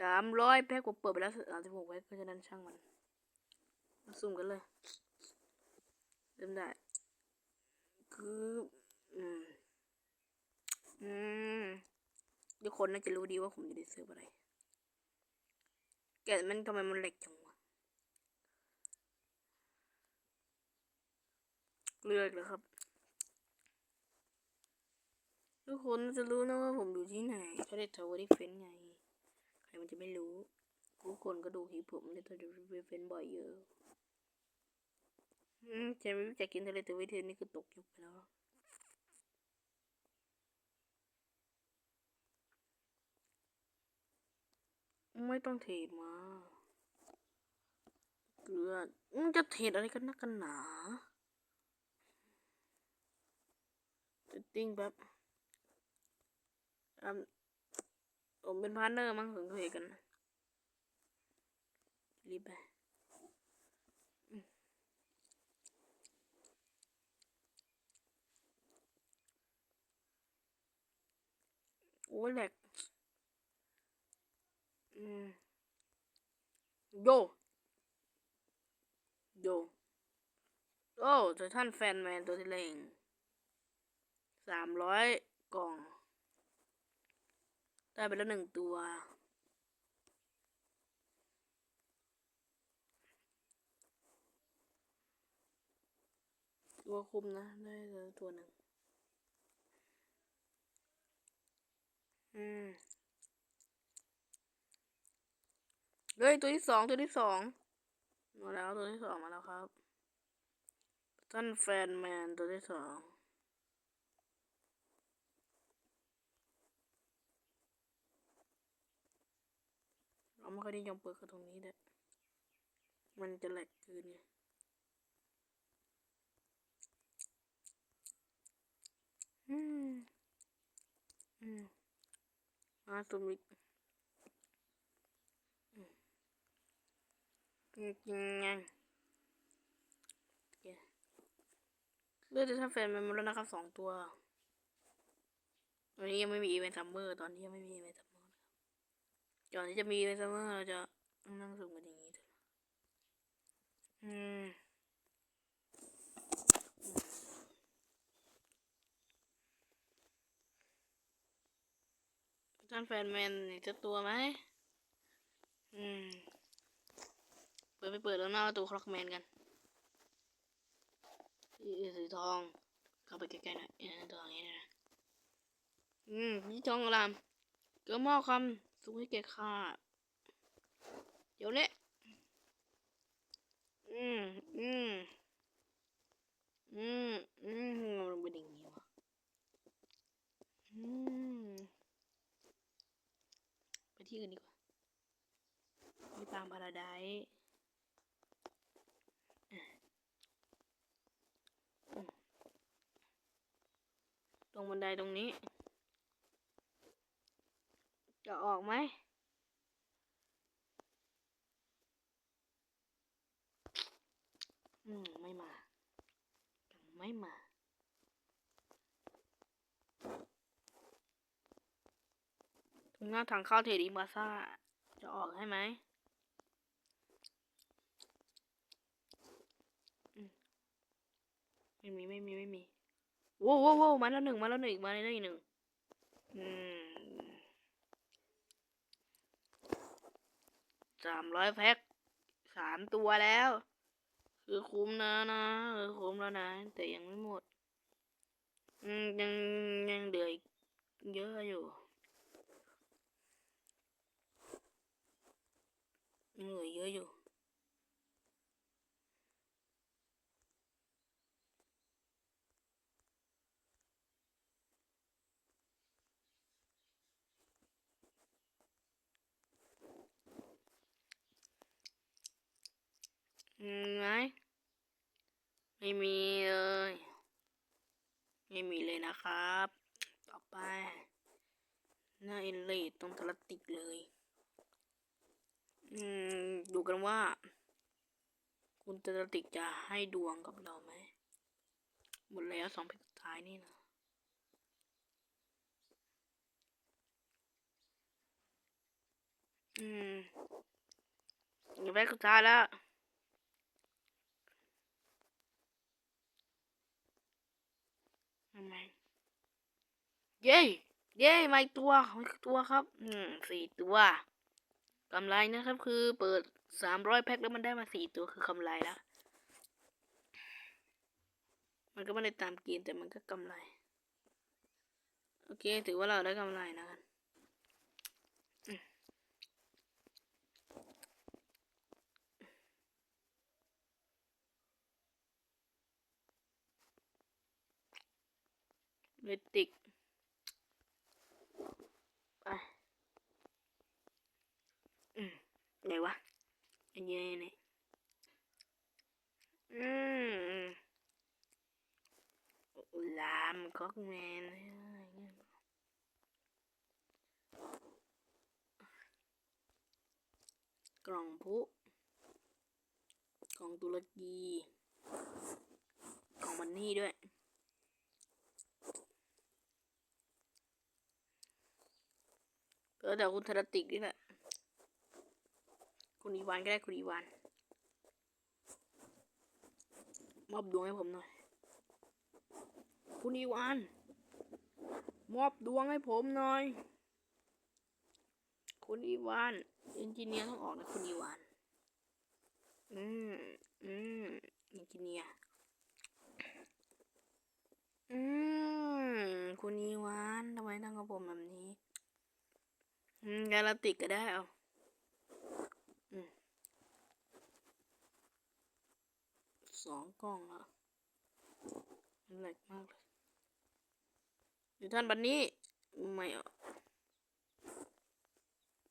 สามร้อยแพ็คผมเปิดไปแล้วสามสิบหกแพ็คเพราะฉะนั้นช่างมันมาสุ่มกันเลยเริ่มได้คืออืมอืมทุกคนน่าจะรู้ดีว่าผมจะได้ซื้ออะไรแกะมันทำไมมันเหล็กจังวะเลือกแล้วครับ ทุกคนจะรู้นะว่าผมอยู่ที่ไหนเขาได้ทาวเวอร์เฟนไง รมันจะไม่รู้ทุกคนก็ดูคลิปผมในทาวเวอร์เฟนบ่อยเยอะจะไม่รู้จักกินทะเลทวีเทนนี่คือตกยุคไปแล้วไม่ต้องเทรดมา เกลือมันจะเทรดอะไรกันนักกันหนาจะติ้งแบบอืม ผมเป็นพาร์ทเนอร์มั้งถึงเทรดกันรีบไปอืมโอ้แหลกอืมโย โย โอ้เจอท่านแฟนแมนตัวที่เล่งสามร้อยกล่อง ได้ไปแล้วหนึ่งตัว ตัวคุมนะ ได้แล้วตัวหนึ่ง อืมเฮ้ยตัวที่สองตัวที่สองมาแล้วตัวที่สองมาแล้วครับท่านแฟนแมนตัวที่สอง เราไม่ค่อยนิยมเปิดกับตรงนี้เด้อมันจะแหลกเกินไงอืม อืมมาตัวมิกอืมจริงไงเลือดท่าแฟนแมนมาแล้วนะครับสองตัวตอนนี้ยังไม่มีอีเวนต์ซัมเมอร์ ตอนนี้ยังไม่มีอีเวนต์ซัมเมอร์นะครับ ก่อนที่จะมีเวนต์ซัมเมอร์เราจะนั่งสุ่มกันอย่างนี้เถอะอืมท่านแฟนแมนอีกสักตัวไหม อืม เปิดไปเปิดแล้วหน้าประตูคล็อกแมนกันสีทอง เข้าไปใกล้ๆหน่อยตัวอย่างนี้นะ อืมนี่ทองอลาม เกิดมอคำ สุขให้แก่า เดี๋ยวเนี้อืมอืมอืมอืมมันเป็นอย่างนี้วะอืมไปที่อื่นดีกว่ามีปางพาราไดตรงบันไดตรงนี้ จะออกไหมอืม ไม่มายังไม่มา ตรงหน้าทางเข้าเทดีมาซ่า จะออกให้ไหมอืมไม่มี ไม่มี ไม่มีโว้วโว้วโว้วมาแล้วหนึ่งมาแล้วหนึ่งมาแล้วหนึ่งอืม สามร้อยแพ็คสามตัวแล้ว คือคุ้มนะนะคือคุ้มแล้วนะ แต่ยังไม่หมดยังยังเหลืออีกเยอะอยู่ยังเหลือเยอะอยู่ อืม ไหม ไม่มีเลย ไม่มีเลยนะครับ ต่อไป หน้าเอลเลตตรงทรติกเลย อืม ดูกันว่า คุณทรติกจะให้ดวงกับเราไหม หมดแล้วสองเพลงสุดท้ายนี่นะอืมอย่าไปสุดท้ายแล้ว ทำไงเย้เย้มาอีกตัวมาอีกตัวครับ อืมสี่ตัวกำไรนะครับ คือเปิดสามร้อยแพ็คแล้วมันได้มาสี่ตัวคือกำไรแล้ว มันก็ไม่ได้ตามเกณฑ์แต่มันก็กำไร โอเค ถือว่าเราได้กำไรนะครับ เลติกไปอืมไหนวะอันนี้นี่อืมลามก็แมนกล่องพุกล่องตุรกีกล่องมันนี่ด้วย แต่คุณธนติกนี่แหละคุณอีวานก็ได้คุณอีวานมอบดวงให้ผมหน่อย คุณอีวาน มอบดวงให้ผมหน่อย คุณอีวานเอนจิเนียร์ต้องออกนะคุณอีวาน อืม อืมเอนจิเนียร์ อืม คุณอีวานทำไมต้องกับผมแบบนี้ กาลาติกก็ได้เอาอสองกล่องละมันแหลกมากเลยเดี๋ยวท่านบันนี้ ไม่เอา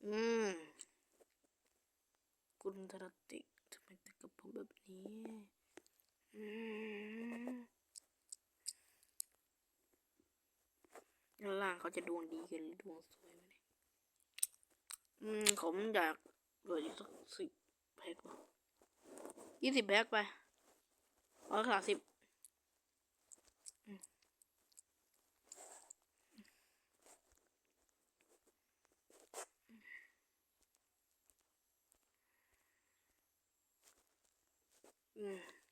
อืม คุณธรติกทำไมแต่กับผมแบบนี้อืมด้านล่างเขาจะดวงดีกันหรือดวงสวย อืมผมอยากเหลืออีกสักสิบแพ็คยี่สิบแพ็คไปร้อยสามสิบอืม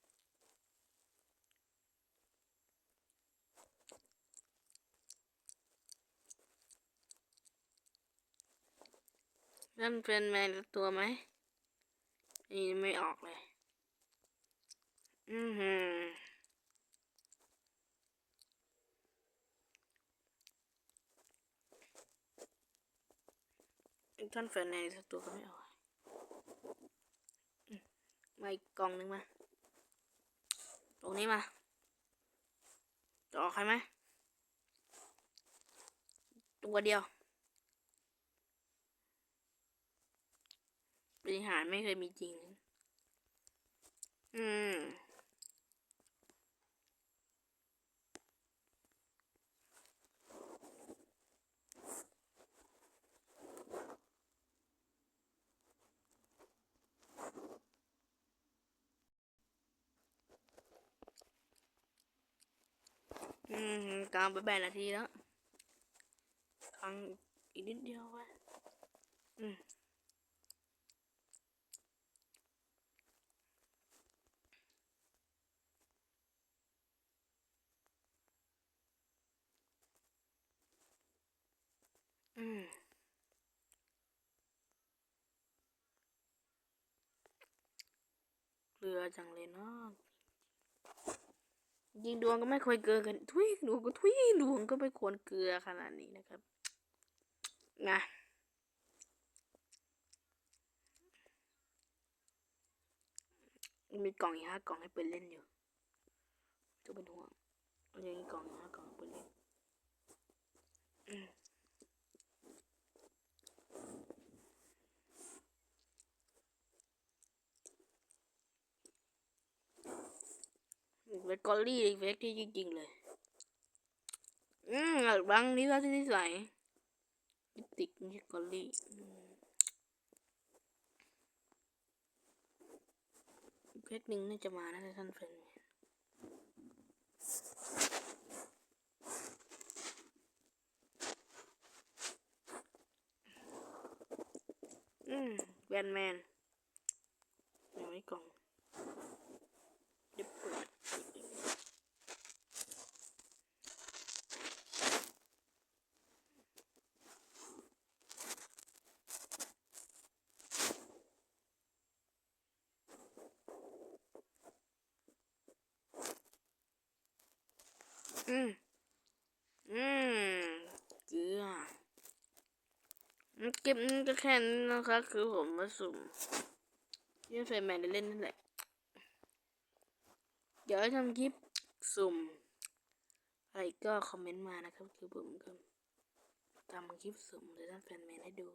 นั่นเป็นแมนตัวไหมนี่ไม่ออกเลย อือหือท่านแฟนในสักตัวก็ไม่ออกมมาอีกกล่องหนึ่งมา ตรงนี้มาจะออกใครไหมตัวเดียว บริหารไม่เคยมีจริง อืม อืมกลางไปแปดนาทีแล้วกลางอีกนิดเดียวไว้อืม อืมเรือจังเลยเนาะยิงดวงก็ไม่ควรเกลือกันทุยดวงก็ทุยดวงก็ไม่ควรเกลือขนาดนี้นะครับ นะมีกล่องอีกห้ากล่องให้เปิดเล่นอยู่ก็เป็นห่วงอยังมีกล่องห้ากล่องเปิดเล่น เวกอลลี่เวกที่จริงๆเลย อืมบางนี้ก็ที่นิสัยติกไม่กอลลี่เพชรหนึ่งน่าจะมานะท่านเฟรนอืมแบนแมนยังไม่กล่องเดี๋ยวเปิดอีก อืม อืมเกลือเก็บนี่ก็แค่นี้นะคะคือผมมาสุ่มยื่นไฟแมนเล่นนั่นแหละ เดี๋ยวทำคลิปสุ่ม อะไรก็คอมเมนต์มานะครับ คือผมก็ทำคลิปสุ่มเดี๋ยวทำแฟนแมนให้ดู